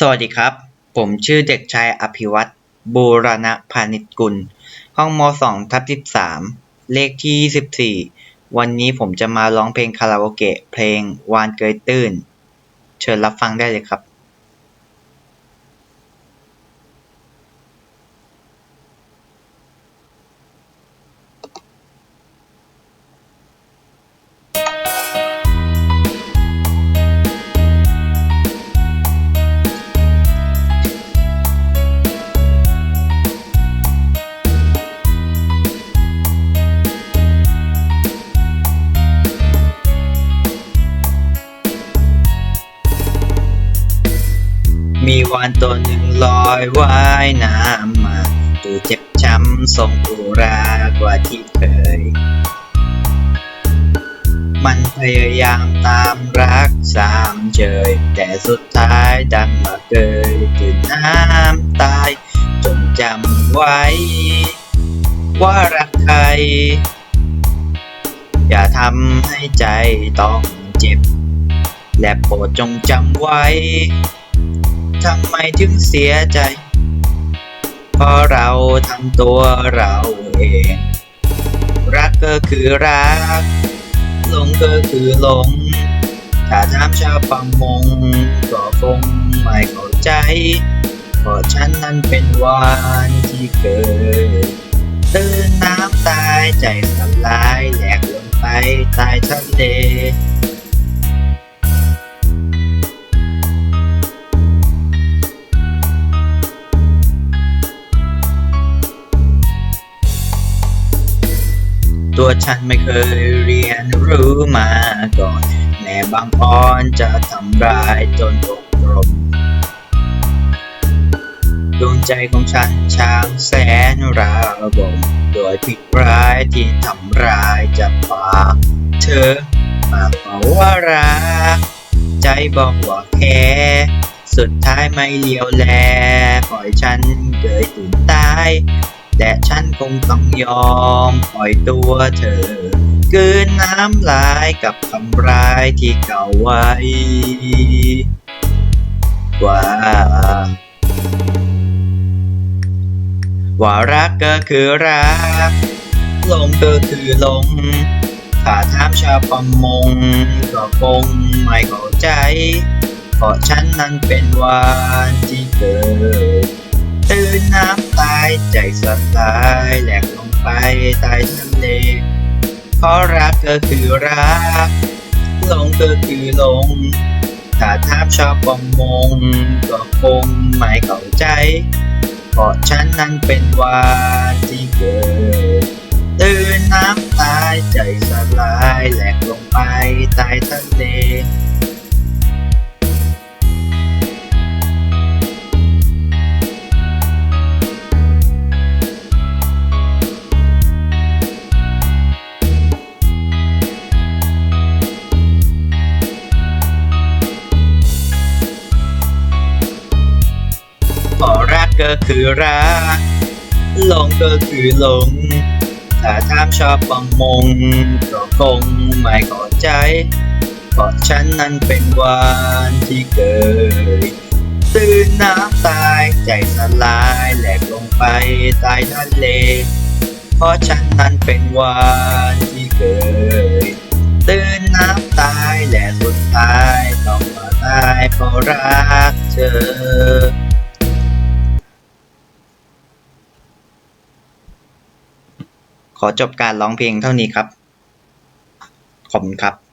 สวัสดีครับ ผมชื่อเด็กชายอภิวัตรบูรณพาณิชกุล ห้องม .2 ทับ13 เลขที่ 24 วันนี้ผมจะมาร้องเพลงคาราโอเกะเพลงวานเกยตื้น เชิญรับฟังได้เลยครับ มีวานตัวหนึ่งลอยว่ายน้ำมาดูเจ็บช้ำทรงอุรากว่าที่เคย มันพยายามตามรักสามเจยแต่สุดท้ายดันมาเกยตื่นน้ำตายจงจำไว้ ว่ารักใคร อย่าทำให้ใจต้องเจ็บ และโปรดจงจำไว้ ทำไมถึงเสียใจ เพราะเราทำตัวเราเอง รักก็คือรัก หลงก็คือหลง ถ้าถามชาวประมงก็คงไม่เข้าใจ เพราะฉันนั้นเป็นวานที่เกิดตื่นน้ำตายใจสลายแหลกลงไปใต้ทะเล ตัวฉันไม่เคยเรียนรู้มาก่อนแม่บางอ่อนจะทำร้ายจนอกรมดวงใจของฉันช่างแสนราบมโดยผิดร้ายที่ทำร้ายจะปากเธอมากกว่าว่ารัก ใจบอกว่าแค่สุดท้ายไม่เลี้ยวแล ปล่อยฉันเกิดตื่นตาย และฉันคงต้องยอมปล่อยตัวเธอกลืนน้ำลายกับคำร้ายที่เก่าไว้ ว่า ว่ารักก็คือรักหลงก็คือหลงถ้าถามชาวประมงก็คงไม่เข้าใจเพราะฉันนั้นเป็นวานที่เกิด ใจสลายแหลกลงไปใต้ทะเลเพราะรักก็คือรักหลงก็คือหลงถ้าถามชอบประมงก็คงไม่เข้าใจเพราะฉันนั้นเป็นวานที่เกิดตื่นน้ำตายใจสลายแหลกลงไปใต้ทะเล ก็คือรัก หลงก็คือหลง ถ้าถามชอบประมงก็คงไม่เข้าใจเพราะฉันนั้นเป็นวานที่เกิดตื่นน้ำตายใจสลายแหลกลงไปใต้ทะเลเพราะฉันนั้นเป็นวานที่เกิดตื่นน้ำตายและสุดท้ายต้องมาตายเพราะรักเธอ ขอจบการร้องเพลงเท่านี้ครับ ขอบคุณครับ